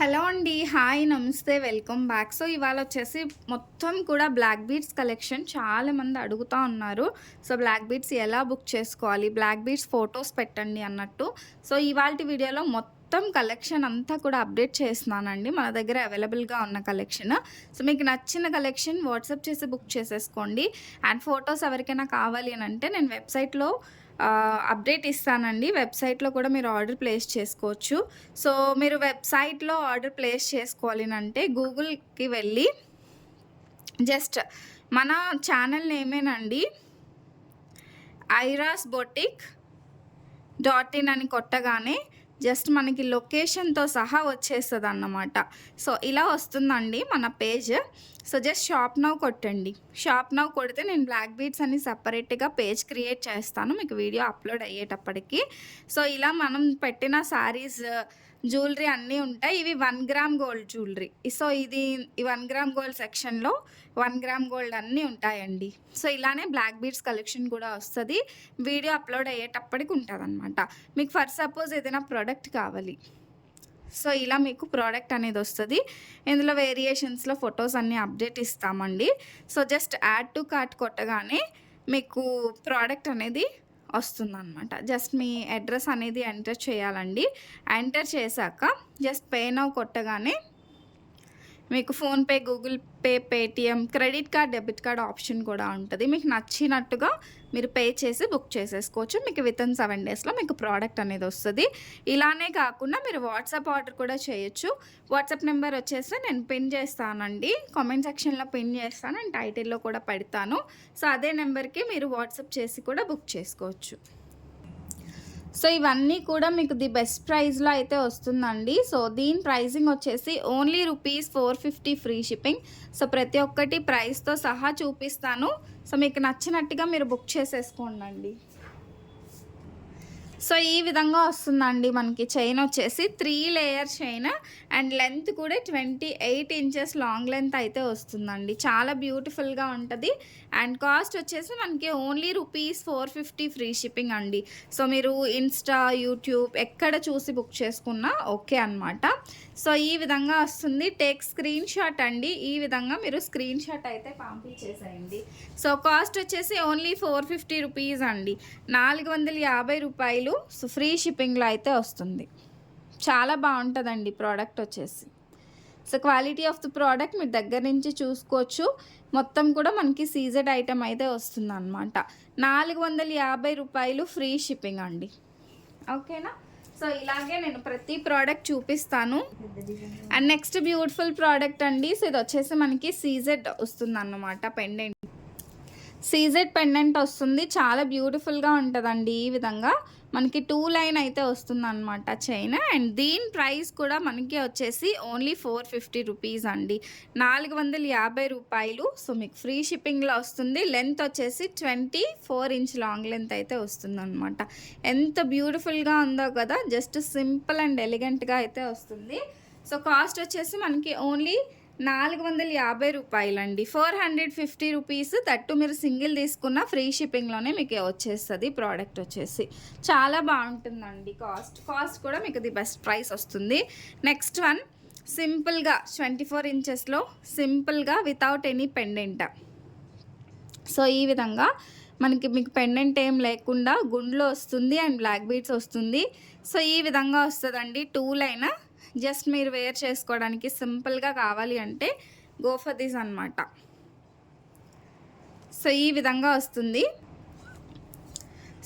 Hello అండి hi నమస్తే welcome back. So ఇవాళ వచ్చేసి మొత్తం కూడా బ్లాక్ బీడ్స్ కలెక్షన్ చాలా మంది అడుగుతూ ఉన్నారు. సో బ్లాక్ బీడ్స్ ఎలా బుక్ చేసుకోవాలి? బ్లాక్ బీడ్స్ ఫొటోస్ పెట్టండి అన్నట్టు. సో ఇవాళ వీడియోలో మొత్తం కలెక్షన్ అంతా కూడా అప్డేట్ చేస్తున్నానండి. మన దగ్గర అవైలబుల్గా ఉన్న కలెక్షన్ సో మీకు నచ్చిన కలెక్షన్ వాట్సాప్ చేసి బుక్ చేసేసుకోండి. అండ్ ఫొటోస్ ఎవరికైనా కావాలి అని అంటే నేను వెబ్సైట్లో అప్డేట్ ఇస్తానండి. వెబ్సైట్లో కూడా మీరు ఆర్డర్ ప్లేస్ చేసుకోవచ్చు. సో మీరు వెబ్సైట్లో ఆర్డర్ ప్లేస్ చేసుకోవాలి అంటే గూగుల్కి వెళ్ళి జస్ట్ మన ఛానల్ నేమేనండి ఐరాస్ బొటిక్ డాట్ ఇన్ అని కొట్టగానే జస్ట్ మనకి లొకేషన్తో సహా వచ్చేస్తుంది అన్నమాట సో ఇలా వస్తుందండి మన page. So just shop now కొట్టండి. షాప్ నవ్ కొడితే నేను బ్లాక్ బీట్స్ అని సపరేట్గా పేజ్ క్రియేట్ చేస్తాను. మీకు వీడియో అప్లోడ్ అయ్యేటప్పటికి. సో ఇలా మనం పెట్టిన శారీస్ జ్యువెలరీ అన్నీ ఉంటాయి. ఇవి one gram gold jewellery. So ఇది ఈ వన్ గ్రామ్ గోల్డ్ సెక్షన్లో వన్ గ్రామ్ గోల్డ్ అన్నీ ఉంటాయండి. సో ఇలానే బ్లాక్ బీడ్స్ కలెక్షన్ కూడా వస్తుంది. వీడియో అప్లోడ్ అయ్యేటప్పటికి ఉంటుంది అనమాట మీకు ఫర్ సపోజ్ ఏదైనా ప్రోడక్ట్ కావాలి. సో ఇలా మీకు ప్రోడక్ట్ అనేది వస్తుంది. ఇందులో వేరియేషన్స్లో ఫొటోస్ అన్నీ అప్డేట్ ఇస్తామండి. So just add to cart కొట్టగానే మీకు ప్రోడక్ట్ అనేది వస్తుందన్నమాట. జస్ట్ మీ అడ్రస్ అనేది ఎంటర్ చేయాలండి. ఎంటర్ చేశాక జస్ట్ పే నౌ కొట్టగానే మీకు PhonePe Google Pay Paytm credit card debit card option కూడా ఉంటుంది. మీకు నచ్చినట్టుగా మీరు పే చేసి బుక్ చేసేసుకోవచ్చు. మీకు విత్ ఇన్ సెవెన్ డేస్లో మీకు ప్రోడక్ట్ అనేది వస్తుంది. ఇలానే కాకుండా మీరు వాట్సాప్ ఆర్డర్ కూడా చేయొచ్చు. వాట్సాప్ నెంబర్ వచ్చేసి నేను పిన్ చేస్తానండి. కామెంట్ సెక్షన్లో పిన్ చేస్తాను. అండ్ టైటిల్లో కూడా పెడతాను. సో అదే నెంబర్కి మీరు వాట్సాప్ చేసి కూడా బుక్ చేసుకోవచ్చు. సో ఇవన్నీ కూడా మీకు ది బెస్ట్ ప్రైస్లో అయితే వస్తుందండి. సో దీని ప్రైజింగ్ వచ్చేసి only rupees four fifty free shipping. So ప్రతి ఒక్కటి ప్రైస్తో సహా చూపిస్తాను. సో మీకు నచ్చినట్టుగా మీరు బుక్ చేసేసుకోండి సో ఈ విధంగా వస్తుందండి మనకి చైన్ వచ్చేసి three layer chain and length కూడా twenty eight inches long length అయితే వస్తుందండి. చాలా బ్యూటిఫుల్గా ఉంటుంది. అండ్ కాస్ట్ వచ్చేసి మనకి only rupees four fifty free shipping అండి. సో మీరు ఇన్స్టా యూట్యూబ్ ఎక్కడ చూసి బుక్ చేసుకున్నా ఓకే అనమాట సో ఈ విధంగా వస్తుంది. టేక్ స్క్రీన్ షాట్ అండి. ఈ విధంగా మీరు స్క్రీన్ షాట్ అయితే పంపించేసేయండి. సో కాస్ట్ వచ్చేసి ఓన్లీ ఫోర్ ఫిఫ్టీ రూపీస్ అండి. నాలుగు వందల యాభై రూపాయలు సో ఫ్రీ షిప్పింగ్లో అయితే వస్తుంది. చాలా బాగుంటుందండి ప్రోడక్ట్ వచ్చేసి. So quality of the product మీరు దగ్గర నుంచి చూసుకోవచ్చు. మొత్తం కూడా మనకి సీజెడ్ ఐటమ్ అయితే వస్తుంది అనమాట నాలుగు వందల యాభై రూపాయలు ఫ్రీ షిప్పింగ్ అండి. ఓకేనా? సో ఇలాగే నేను ప్రతి ప్రోడక్ట్ చూపిస్తాను. అండ్ నెక్స్ట్ బ్యూటిఫుల్ ప్రోడక్ట్ అండి. సో ఇది వచ్చేసి మనకి సీజెడ్ వస్తుంది అన్నమాట పెండెంట్. సీజెడ్ పెండెంట్ వస్తుంది. చాలా బ్యూటిఫుల్గా ఉంటుందండి ఈ విధంగా. మనకి టూ లైన్ అయితే వస్తుంది అనమాట చైన్. అండ్ దీని ప్రైస్ కూడా మనకి వచ్చేసి ఓన్లీ ఫోర్ ఫిఫ్టీ రూపీస్ అండి. నాలుగు వందల యాభై రూపాయలు. సో మీకు ఫ్రీ షిప్పింగ్లో వస్తుంది. లెంత్ వచ్చేసి twenty four inch long length అయితే వస్తుంది అనమాట ఎంత బ్యూటిఫుల్గా ఉందో కదా! జస్ట్ సింపుల్ అండ్ ఎలిగెంట్గా అయితే వస్తుంది. సో కాస్ట్ వచ్చేసి మనకి ఓన్లీ నాలుగు వందల యాభై రూపాయలండి. ఫోర్ హండ్రెడ్ ఫిఫ్టీ రూపీస్ తట్టు మీరు సింగిల్ తీసుకున్న ఫ్రీ షిప్పింగ్లోనే మీకు వచ్చేస్తుంది ప్రోడక్ట్ వచ్చేసి. చాలా బాగుంటుందండి కాస్ట్. కాస్ట్ కూడా మీకు ది బెస్ట్ ప్రైస్ వస్తుంది. నెక్స్ట్ వన్ సింపుల్గా ట్వంటీ ఫోర్ ఇంచెస్లో సింపుల్గా వితౌట్ ఎనీ పెండెంట్. సో ఈ విధంగా మనకి మీకు పెండెంట్ ఏం లేకుండా గుండ్లో వస్తుంది అండ్ బ్లాక్ బీట్స్ వస్తుంది. సో ఈ విధంగా వస్తుందండి. టూ లైన్ జస్ట్ మీరు వేర్ చేసుకోవడానికి సింపుల్గా కావాలి అంటే గో దిస్ అనమాట సో ఈ విధంగా వస్తుంది.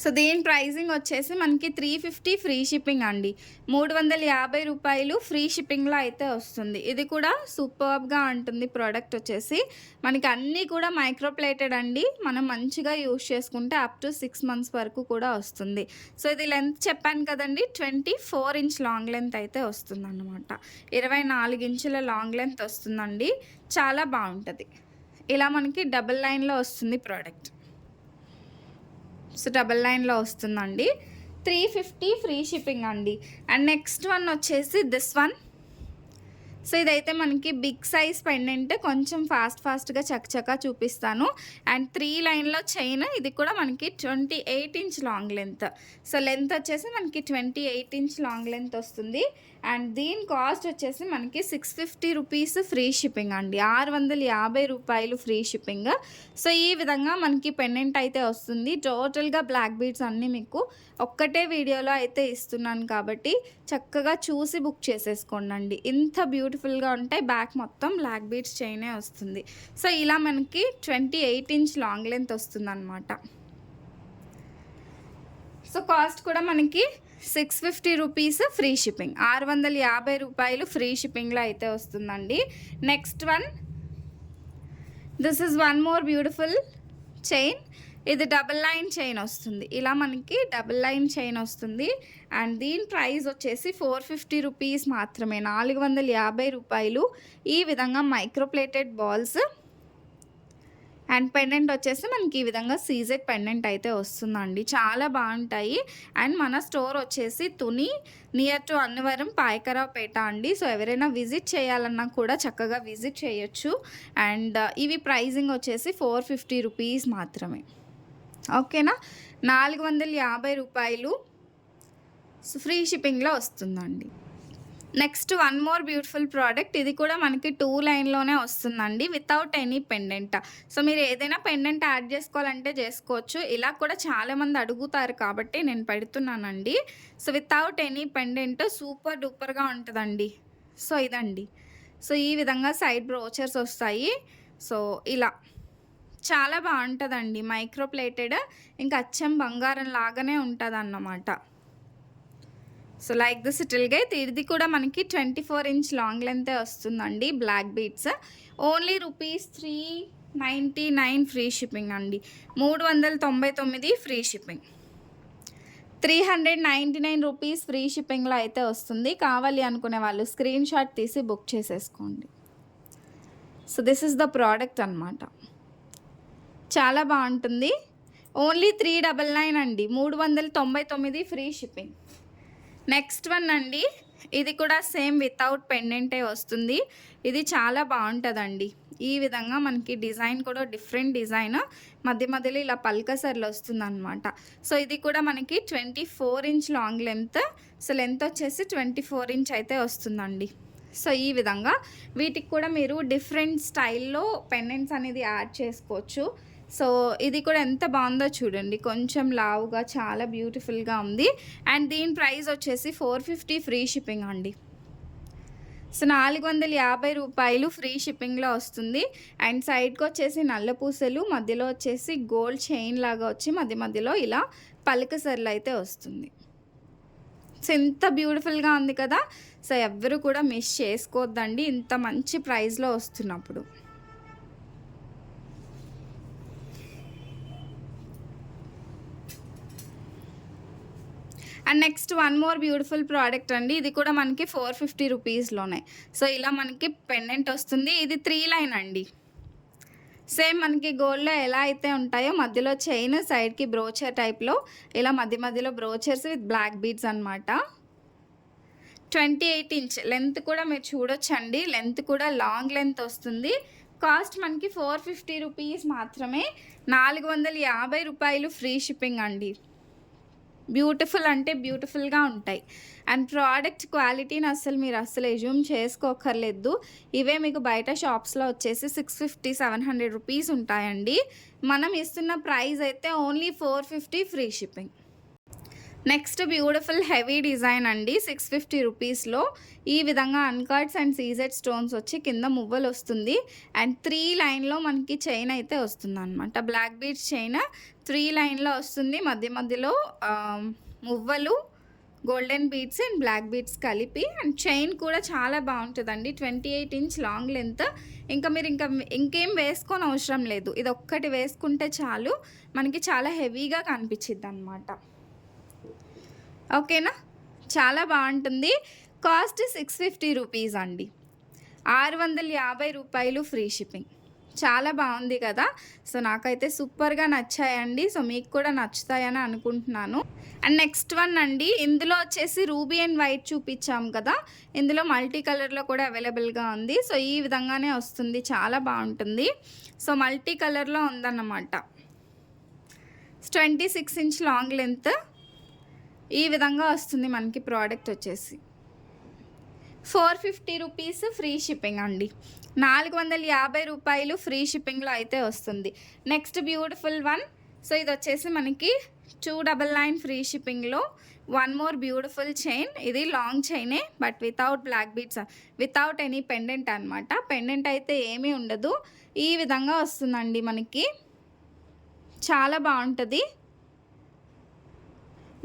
సో దీని ప్రైజింగ్ వచ్చేసి మనకి త్రీ ఫిఫ్టీ ఫ్రీ షిప్పింగ్ అండి. మూడు వందల యాభై రూపాయలు ఫ్రీ షిప్పింగ్లో అయితే వస్తుంది. ఇది కూడా సూపర్బ్గా ఉంటుంది ప్రోడక్ట్ వచ్చేసి. మనకి అన్నీ కూడా మైక్రోప్లేటెడ్ అండి. మనం మంచిగా యూస్ చేసుకుంటే అప్ టు సిక్స్ మంత్స్ వరకు కూడా వస్తుంది. సో ఇది లెంత్ చెప్పాను కదండి twenty four inch long length అయితే వస్తుంది అనమాట ఇరవై నాలుగు ఇంచుల లాంగ్ లెంత్ వస్తుందండి. చాలా బాగుంటుంది. ఇలా మనకి డబుల్ లైన్లో వస్తుంది ప్రోడక్ట్ డబల్ నైన్లో వస్తుందండి. త్రీ ఫిఫ్టీ ఫ్రీ షిప్పింగ్ అండి. అండ్ నెక్స్ట్ వన్ వచ్చేసి దిస్ వన్. సో ఇదైతే మనకి బిగ్ సైజ్ పెండెంట్ కొంచెం ఫాస్ట్ ఫాస్ట్గా చకచకా చూపిస్తాను. అండ్ త్రీ లైన్లో చైన్ ఇది కూడా మనకి twenty eight inch long length. So length వచ్చేసి మనకి twenty eight inch long length వస్తుంది. అండ్ దీని కాస్ట్ వచ్చేసి మనకి six fifty rupees free shipping అండి. ఆరు వందల యాభై రూపాయలు ఫ్రీ షిప్పింగ్. సో ఈ విధంగా మనకి పెండెంట్ అయితే వస్తుంది. టోటల్గా బ్లాక్ బీడ్స్ అన్నీ మీకు ఒక్కటే వీడియోలో అయితే ఇస్తున్నాను కాబట్టి చక్కగా చూసి బుక్ చేసేసుకోండి ఇంత బ్యూటిఫుల్గా ఉంటాయి బ్యాక్ మొత్తం బ్లాక్ బీడ్స్ చైనే వస్తుంది. సో ఇలా మనకి twenty eight inch long length వస్తుంది అనమాట సో కాస్ట్ కూడా మనకి six fifty rupees free shipping. ఆరు వందల యాభై రూపాయలు ఫ్రీ షిప్పింగ్లో అయితే వస్తుందండి. Next one. This is one more beautiful chain ఇది డబుల్ లైన్ చైన్ వస్తుంది. ఇలా మనకి డబుల్ లైన్ చైన్ వస్తుంది. అండ్ దీని ప్రైస్ వచ్చేసి ఫోర్ ఫిఫ్టీ రూపీస్ మాత్రమే. నాలుగు వందల యాభై రూపాయలు ఈ విధంగా మైక్రోప్లేటెడ్ బాల్స్ అండ్ పెండెంట్ వచ్చేసి మనకి ఈ విధంగా సీజెడ్ పెండెంట్ అయితే వస్తుందండి. చాలా బాగుంటాయి. అండ్ మన స్టోర్ వచ్చేసి తుని నియర్ టు అన్నవరం పాయకరావుపేట అండి. సో ఎవరైనా విజిట్ చేయాలన్నా కూడా చక్కగా విజిట్ చేయొచ్చు. అండ్ uh, ఇవి ప్రైజింగ్ వచ్చేసి ఫోర్ ఫిఫ్టీ రూపీస్ మాత్రమే. ఓకేనా? నాలుగు వందల యాభై రూపాయలు ఫ్రీ షిప్పింగ్లో వస్తుందండి. Next one more beautiful product. ఇది కూడా మనకి టూ లైన్లోనే వస్తుందండి వితౌట్ ఎనీ పెండెంట్. సో మీరు ఏదైనా పెండెంట్ యాడ్ చేసుకోవాలంటే చేసుకోవచ్చు. ఇలా కూడా చాలామంది అడుగుతారు కాబట్టి నేను పెడుతున్నానండి. So without any pendant super డూపర్గా ఉంటుందండి. సో ఇదండి. సో ఈ విధంగా సైడ్ బ్రోచర్స్ వస్తాయి. సో ఇలా. చాలా బాగుంటుందండి మైక్రో ప్లేటెడ్ ఇంకా అచ్చం బంగారం లాగానే ఉంటుంది అన్నమాట సో లైక్ దిస్ ఇట్ గైతే ఇది కూడా మనకి ట్వంటీ ఫోర్ ఇంచ్ లాంగ్ లెంతే వస్తుందండి black beads only rupees three ninety nine free shipping అండి. మూడు వందల తొంభై తొమ్మిది free shipping three hundred ninety nine rupees free షిప్పింగ్లో అయితే వస్తుంది. కావాలి అనుకునే వాళ్ళు స్క్రీన్ షాట్ తీసి బుక్ చేసేసుకోండి. So this is the product అనమాట చాలా బాగుంటుంది. ఓన్లీ త్రీ డబల్ నైన్ అండి. మూడు వందల తొంభై తొమ్మిది ఫ్రీ షిప్పింగ్ నెక్స్ట్ వన్ అండి. ఇది కూడా సేమ్ వితౌట్ పెండెంటే వస్తుంది. ఇది చాలా బాగుంటుందండి. ఈ విధంగా మనకి డిజైన్ కూడా డిఫరెంట్ డిజైన్ మధ్య మధ్యలో ఇలా పల్కసర్లు వస్తుంది అనమాట సో ఇది కూడా మనకి twenty four inch long length so length వచ్చేసి ట్వంటీ ఫోర్ ఇంచ్ అయితే వస్తుందండి. సో ఈ విధంగా వీటికి కూడా మీరు డిఫరెంట్ స్టైల్లో పెండెంట్స్ అనేది యాడ్ చేసుకోవచ్చు. సో ఇది కూడా ఎంత బాగుందో చూడండి. కొంచెం లావుగా చాలా బ్యూటిఫుల్గా ఉంది. అండ్ దీని ప్రైస్ వచ్చేసి ఫోర్ ఫిఫ్టీ ఫ్రీ షిప్పింగ్ అండి. సో నాలుగు వందల యాభై రూపాయలు ఫ్రీ షిప్పింగ్లో వస్తుంది. అండ్ సైడ్కి వచ్చేసి నల్ల పూసలు మధ్యలో వచ్చేసి గోల్డ్ చైన్ లాగా వచ్చి మధ్య మధ్యలో ఇలా పలకసర్లు అయితే వస్తుంది. సో ఎంత బ్యూటిఫుల్గా ఉంది కదా! సో ఎవ్వరు కూడా మిస్ చేసుకోవద్దండి. ఇంత మంచి ప్రైస్లో వస్తున్నప్పుడు. And next one more beautiful product అండి. ఇది కూడా మనకి ఫోర్ ఫిఫ్టీ రూపీస్లోనే. సో ఇలా మనకి పెండెంట్ వస్తుంది. ఇది త్రీ లైన్ అండి. సేమ్ మనకి గోల్డ్లో ఎలా అయితే ఉంటాయో మధ్యలో చైన్ సైడ్కి బ్రోచర్ టైప్లో ఇలా మధ్య మధ్యలో బ్రోచర్స్ విత్ బ్లాక్ బీడ్స్ అనమాట ట్వంటీ ఎయిట్ ఇంచ్. లెంత్ కూడా మీరు చూడొచ్చండి. లెంత్ కూడా లాంగ్ లెంత్ వస్తుంది. కాస్ట్ మనకి ఫోర్ ఫిఫ్టీ రూపీస్ మాత్రమే. నాలుగు వందల యాభై రూపాయలు ఫ్రీ షిప్పింగ్ అండి. బ్యూటిఫుల్ అంటే బ్యూటిఫుల్గా ఉంటాయి. అండ్ ప్రోడక్ట్ క్వాలిటీని అసలు మీరు అసలు ఎజ్యూమ్ చేసుకోకర్లేదు ఇవే మీకు బయట షాప్స్లో వచ్చేసి six fifty seven hundred rupees ఉంటాయండి. మనం ఇస్తున్న ప్రైస్ అయితే only four fifty free shipping. Next beautiful heavy design అండి సిక్స్ ఫిఫ్టీ రూపీస్లో. ఈ విధంగా అన్కార్డ్స్ అండ్ సీజెడ్ స్టోన్స్ వచ్చి కింద మువ్వలు వస్తుంది. అండ్ త్రీ లైన్లో మనకి చైన్ అయితే వస్తుంది అనమాట బ్లాక్ బీడ్స్ చైన్ త్రీ లైన్లో వస్తుంది. మధ్య మధ్యలో మువ్వలు golden beads and black beads కలిపి. అండ్ చైన్ కూడా చాలా బాగుంటుందండి. Twenty eight inch long length. ఇంకా మీరు ఇంకా ఇంకేం వేసుకొని అవసరం లేదు. ఇది ఒక్కటి వేసుకుంటే చాలు. మనకి చాలా హెవీగా కనిపించిద్ది అనమాట ఓకేనా? చాలా బాగుంటుంది. కాస్ట్ సిక్స్ ఫిఫ్టీ రూపీస్ అండి. ఆరు వందల యాభై రూపాయలు ఫ్రీ షిప్పింగ్. చాలా బాగుంది కదా? సో నాకైతే సూపర్గా నచ్చాయండి. సో మీకు కూడా నచ్చుతాయని అనుకుంటున్నాను. అండ్ నెక్స్ట్ వన్ అండి. ఇందులో వచ్చేసి రూబీ అండ్ వైట్ చూపించాం కదా? ఇందులో మల్టీ కలర్లో కూడా అవైలబుల్గా ఉంది. సో ఈ విధంగానే వస్తుంది. చాలా బాగుంటుంది. సో మల్టీ కలర్లో ఉందన్నమాట. Twenty six inch long length. ఈ విధంగా వస్తుంది మనకి ప్రోడక్ట్ వచ్చేసి. Four fifty rupees free shipping అండి. నాలుగు వందల యాభై రూపాయలు ఫ్రీ షిప్పింగ్లో అయితే వస్తుంది. నెక్స్ట్ బ్యూటిఫుల్ వన్ సో ఇది వచ్చేసి మనకి టూ డబల్ నైన్ ఫ్రీ షిప్పింగ్లో వన్ మోర్ బ్యూటిఫుల్ చైన్ ఇది long చైనే but without black beads without any pendant అనమాట పెండెంట్ అయితే ఏమీ ఉండదు. ఈ విధంగా వస్తుందండి మనకి. చాలా బాగుంటుంది.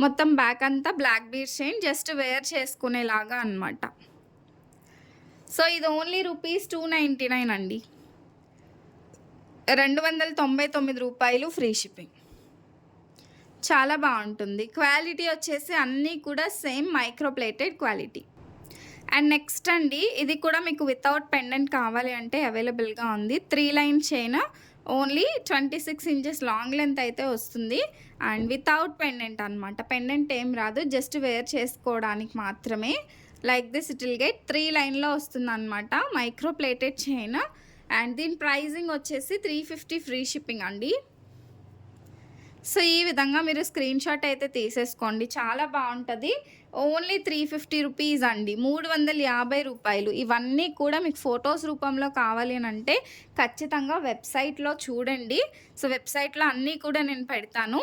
మొత్తం బ్యాక్ అంతా black beads chain just wear చేసుకునేలాగా అనమాట సో ఇది only rupees two ninety nine అండి. రెండు వందల తొంభై తొమ్మిది రూపాయలు ఫ్రీ షిప్పింగ్. చాలా బాగుంటుంది. క్వాలిటీ వచ్చేసి అన్నీ కూడా same micro plated quality. And next అండి ఇది కూడా మీకు వితౌట్ పెండెంట్ కావాలి అంటే అవైలబుల్గా ఉంది. Three line chain only twenty six inches long length అయితే వస్తుంది. అండ్ వితౌట్ పెండెంట్ అనమాట పెండెంట్ ఏం రాదు. జస్ట్ వేర్ చేసుకోవడానికి మాత్రమే. Like this it will get three లైన్లో వస్తుంది అనమాట మైక్రో ప్లేటెడ్ చైన్. అండ్ దీని ప్రైజింగ్ వచ్చేసి త్రీ ఫిఫ్టీ ఫ్రీ షిప్పింగ్ అండి. సో ఈ విధంగా మీరు స్క్రీన్ షాట్ అయితే తీసేసుకోండి. చాలా బాగుంటుంది. ఓన్లీ త్రీ ఫిఫ్టీ రూపీస్ అండి. మూడు వందల యాభై రూపాయలు. ఇవన్నీ కూడా మీకు ఫొటోస్ రూపంలో కావాలి అని అంటే ఖచ్చితంగా వెబ్సైట్లో చూడండి. సో వెబ్సైట్లో అన్నీ కూడా నేను పెడతాను.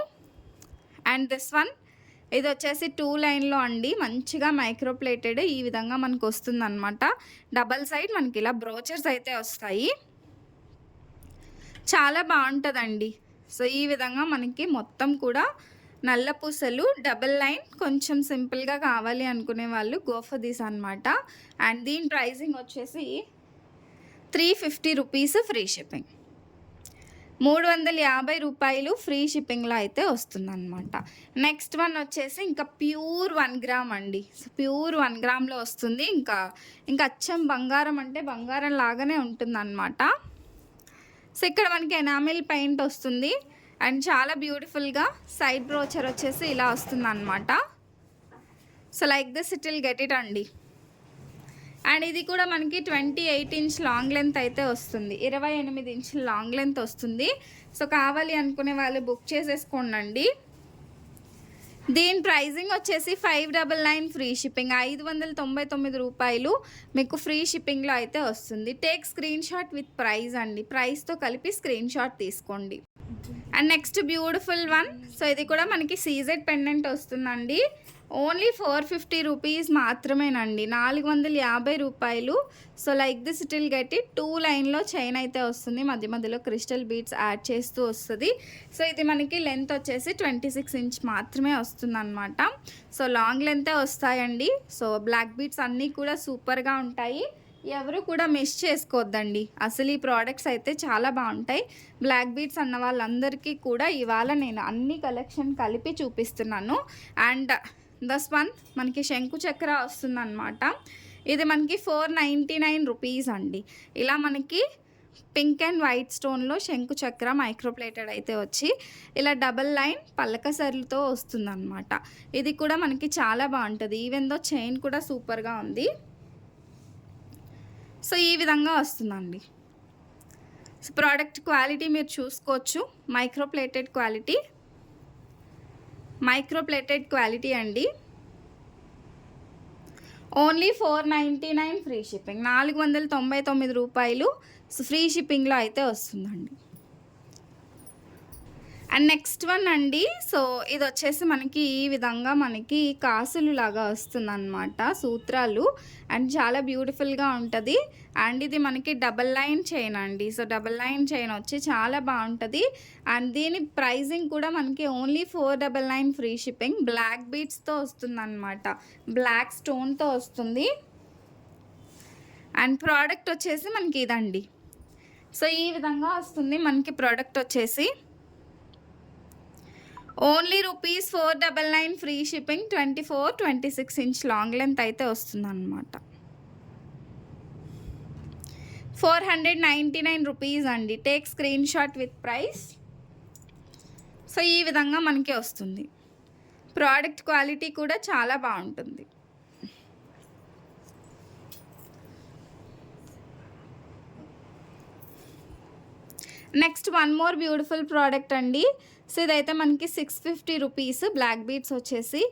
అండ్ దిస్ వన్ ఇది వచ్చేసి టూ లైన్లో అండి. మంచిగా మైక్రోప్లేటెడ్ ఈ విధంగా మనకు వస్తుంది అనమాట డబల్ సైడ్ మనకి ఇలా బ్రోచర్స్ అయితే వస్తాయి. చాలా బాగుంటుందండి. సో ఈ విధంగా మనకి మొత్తం కూడా నల్ల పూసలు డబల్ లైన్ కొంచెం సింపుల్గా కావాలి అనుకునే వాళ్ళు గోఫర్ దిస్ అనమాట అండ్ దీని ప్రైజింగ్ వచ్చేసి three fifty rupees free shipping. మూడు వందల యాభై రూపాయలు ఫ్రీ షిప్పింగ్లో అయితే వస్తుందన్నమాట. నెక్స్ట్ వన్ వచ్చేసి ఇంకా ప్యూర్ వన్ గ్రామ్ అండి. ప్యూర్ వన్ గ్రామ్లో వస్తుంది. ఇంకా ఇంకా అచ్చం బంగారం అంటే బంగారం లాగానే ఉంటుందన్నమాట. సో ఇక్కడ మనకి ఎనామిల్ పెయింట్ వస్తుంది. అండ్ చాలా బ్యూటిఫుల్గా సైడ్ బ్రోచర్ వచ్చేసి ఇలా వస్తుంది అనమాట so like this it will get it అండి. అండ్ ఇది కూడా మనకి twenty eight inch long length అయితే వస్తుంది. ఇరవై ఎనిమిది ఇంచ్ లాంగ్ లెంత్ వస్తుంది. సో కావాలి అనుకునే వాళ్ళు బుక్ చేసేసుకోండి దీని ప్రైజింగ్ వచ్చేసి five double nine free shipping ఐదు వందల తొంభై తొమ్మిది రూపాయలు మీకు ఫ్రీ షిప్పింగ్లో అయితే వస్తుంది. Take screen shot with price అండి. ప్రైస్తో కలిపి స్క్రీన్ షాట్ తీసుకోండి. And next beautiful one so ఇది కూడా మనకి సీజెడ్ పెండెంట్ వస్తుందండి. ఓన్లీ ఫోర్ ఫిఫ్టీ రూపీస్ మాత్రమేనండి. నాలుగు వందల యాభై రూపాయలు. So like this it will get it. Two లైన్లో చైన్ అయితే వస్తుంది. మధ్య మధ్యలో క్రిస్టల్ బీట్స్ యాడ్ చేస్తూ వస్తుంది. సో ఇది మనకి లెంత్ వచ్చేసి ట్వంటీ సిక్స్ ఇంచ్ మాత్రమే వస్తుంది అనమాట సో లాంగ్ లెంతే వస్తాయండి. సో బ్లాక్ బీట్స్ అన్నీ కూడా సూపర్గా ఉంటాయి. ఎవరు కూడా మిస్ చేసుకోవద్దండి. అసలు ఈ ప్రోడక్ట్స్ అయితే చాలా బాగుంటాయి. బ్లాక్ బీట్స్ అన్న వాళ్ళందరికీ కూడా ఇవాళ నేను అన్ని కలెక్షన్ కలిపి చూపిస్తున్నాను. అండ్ దస్ వన్ మనకి శంకు చక్ర వస్తుందన్నమాట. ఇది మనకి ఫోర్ నైంటీ నైన్ రూపీస్ అండి. ఇలా మనకి పింక్ అండ్ వైట్ స్టోన్లో శంకు చక్ర మైక్రోప్లేటెడ్ అయితే వచ్చి ఇలా డబల్ లైన్ పల్లక సర్లతో వస్తుందన్నమాట. ఇది కూడా మనకి చాలా బాగుంటుంది. ఈవెన్ దో చైన్ కూడా సూపర్గా ఉంది. సో ఈ విధంగా వస్తుందండి. సో ప్రోడక్ట్ క్వాలిటీ మీరు చూసుకోవచ్చు. Micro plated quality micro plated quality అండి. Only four ninety nine free shipping. నాలుగు వందల తొంభై తొమ్మిది రూపాయలు ఫ్రీ షిప్పింగ్లో అయితే వస్తుందండి. అండ్ నెక్స్ట్ వన్ అండి. సో ఇది వచ్చేసి మనకి ఈ విధంగా మనకి కాసులు లాగా వస్తుందన్నమాట సూత్రాలు. అండ్ చాలా బ్యూటిఫుల్గా ఉంటుంది. అండ్ ఇది మనకి డబల్ లైన్ చైన్ అండి. సో డబల్ లైన్ చైన్ వచ్చి చాలా బాగుంటుంది. అండ్ దీని ప్రైజింగ్ కూడా మనకి only four double nine free shipping black బీట్స్తో వస్తుందన్నమాట. బ్లాక్ స్టోన్తో వస్తుంది. అండ్ ప్రోడక్ట్ వచ్చేసి మనకి ఇదండి. సో ఈ విధంగా వస్తుంది. మనకి ప్రోడక్ట్ వచ్చేసి only rupees four double nine free shipping twenty four twenty six inch long length అయితే వస్తుందన్నమాట. Four hundred ninety nine rupees అండి. Take screenshot with price. So ఈ విధంగా మనకి వస్తుంది. ప్రోడక్ట్ క్వాలిటీ కూడా చాలా బాగుంటుంది. Next one more beautiful product అండి. సో ఇదైతే మనకి six fifty rupees black beads వచ్చేసి.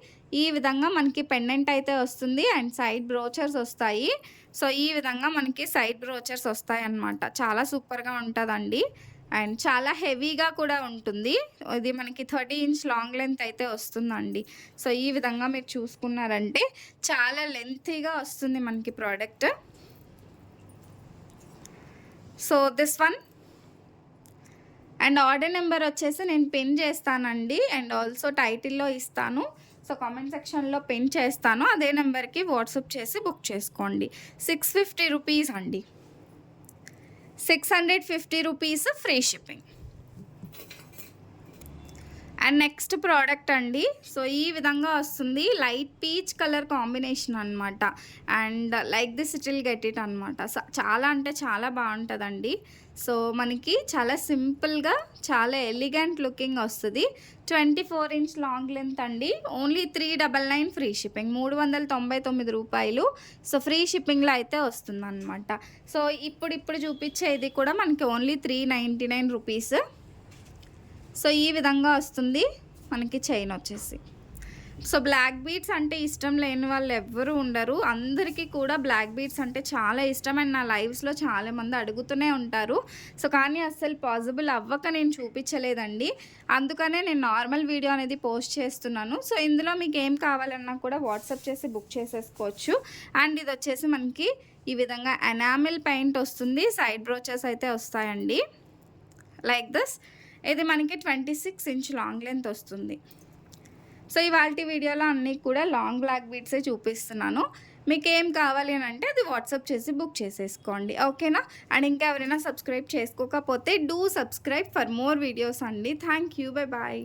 ఈ విధంగా మనకి పెండెంట్ అయితే వస్తుంది అండ్ సైడ్ బ్రోచర్స్ వస్తాయి. సో ఈ విధంగా మనకి సైడ్ బ్రోచర్స్ వస్తాయి అన్నమాట. చాలా సూపర్గా ఉంటుందండి. అండ్ చాలా హెవీగా కూడా ఉంటుంది. ఇది మనకి థర్టీ ఇంచ్ లాంగ్ లెంత్ అయితే వస్తుందండి. సో ఈ విధంగా మీరు చూసుకున్నారంటే చాలా లెంతీగా వస్తుంది మనకి product. So this one and order number వచ్చేసి నేను పిన్ చేస్తానండి అండ్ ఆల్సో టైటిల్లో ఇస్తాను. సో కామెంట్ సెక్షన్లో పిన్ చేస్తాను. అదే నెంబర్కి వాట్సాప్ చేసి బుక్ చేసుకోండి. సిక్స్ ఫిఫ్టీ రూపీస్ అండి. Six hundred fifty rupees free shipping. And next product అండి. సో ఈ విధంగా వస్తుంది. లైట్ పీచ్ కలర్ కాంబినేషన్ అనమాట and like this it will get it అనమాట చాలా అంటే చాలా బాగుంటుందండి. సో మనకి చాలా సింపుల్గా చాలా ఎలిగెంట్ లుకింగ్ వస్తుంది. Twenty four inch long length అండి. Only three double nine free shipping మూడు వందల తొంభై తొమ్మిది రూపాయలు. సో ఫ్రీ షిప్పింగ్లో అయితే వస్తుంది అనమాట సో ఇప్పుడు ఇప్పుడు చూపించేది కూడా మనకి only three ninety nine rupees so ఈ విధంగా వస్తుంది. మనకి చైన్ వచ్చేసి. సో బ్లాక్ బీట్స్ అంటే ఇష్టం లేని వాళ్ళు ఎవ్వరూ ఉండరు. అందరికీ కూడా బ్లాక్ బీట్స్ అంటే చాలా ఇష్టం అండ్ నా లైవ్స్లో చాలామంది అడుగుతూనే ఉంటారు. సో కానీ అస్సలు పాసిబుల్ అవ్వక నేను చూపించలేదండి. అందుకనే నేను నార్మల్ వీడియో అనేది పోస్ట్ చేస్తున్నాను. సో ఇందులో మీకు ఏం కావాలన్నా కూడా వాట్సాప్ చేసి బుక్ చేసేసుకోవచ్చు. అండ్ ఇది వచ్చేసి మనకి ఈ విధంగా ఎనామిల్ పెయింట్ వస్తుంది. సైడ్ బ్రోచెస్ అయితే వస్తాయండి. Like this. ఇది మనకి twenty six inch long length వస్తుంది. సో ఇవాళ వీడియోలో అన్నీ కూడా లాంగ్ బ్లాక్ బీట్సే చూపిస్తున్నాను. మీకు ఏం కావాలి అని అంటే అది వాట్సాప్ చేసి బుక్ చేసేసుకోండి. ఓకేనా? అండ్ ఇంకా ఎవరైనా సబ్స్క్రైబ్ చేసుకోకపోతే do subscribe for more videos అండి. Thank you. Bye bye.